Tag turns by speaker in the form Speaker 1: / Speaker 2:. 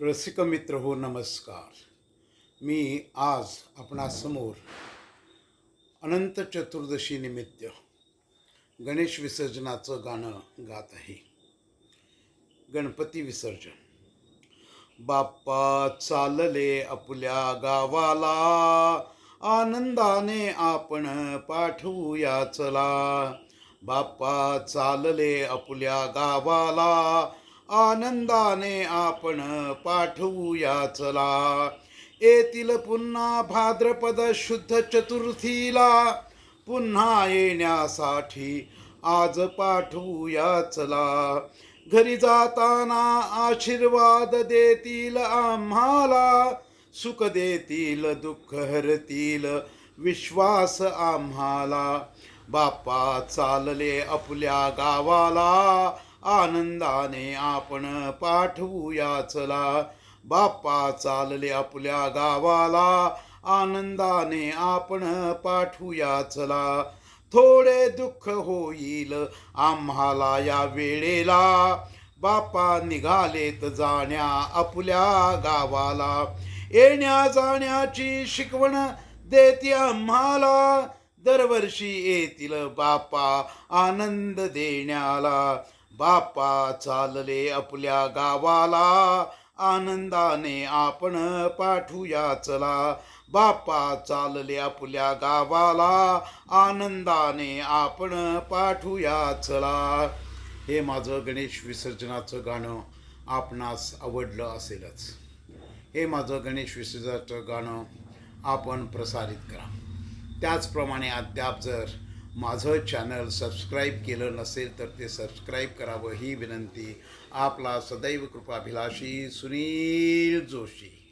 Speaker 1: रसिक मित्र हो नमस्कार. मी आज आपणासमोर अनंत चतुर्दशी निमित्त गणेश विसर्जनाचं गाणं गात आहे. गणपती विसर्जन. बाप्पा चालले आपल्या गावाला आनंदाने आपण पाठवूया चला. बाप्पा चालले आपल्या गावाला आनंदाने आपण पाठवूया चला. येतील पुन्हा भाद्रपद शुद्ध चतुर्थीला. पुन्हा येण्यासाठी आज पाठवूया चला. घरी जाताना आशीर्वाद देतील आम्हाला सुख देतील दुःख हरतील विश्वास आम्हाला. बाप्पा चालले आपल्या गावाला आनंदाने आपण पाठवूया चला. बाप्पा चालले आपल्या गावाला. आनंदाने आपण पाठवूया चला. थोडे दुःख होईल आम्हाला या वेळेला. बापा निघालेत जाण्या आपल्या गावाला. येण्या जाण्याची शिकवण देते आम्हाला. दरवर्षी येतील बापा आनंद देण्याला. बापा चालले आपल्या गावाला. आनंदाने आपण पाठूया चला. बाप्पा चालले आपल्या गावाला. आनंदाने आपण पाठवूया चला. हे माझं गणेश विसर्जनाचं गाणं आपणास आवडलं असेलच. हे माझं गणेश विसर्जनाचं गाणं आपण प्रसारित करा. त्याचप्रमाणे अद्याप जर माझं चॅनल सबस्क्राईब केलं नसेल तर ते सबस्क्राईब करावं ही विनंती. आपला सदैव कृपाभिलाषी सुनील जोशी.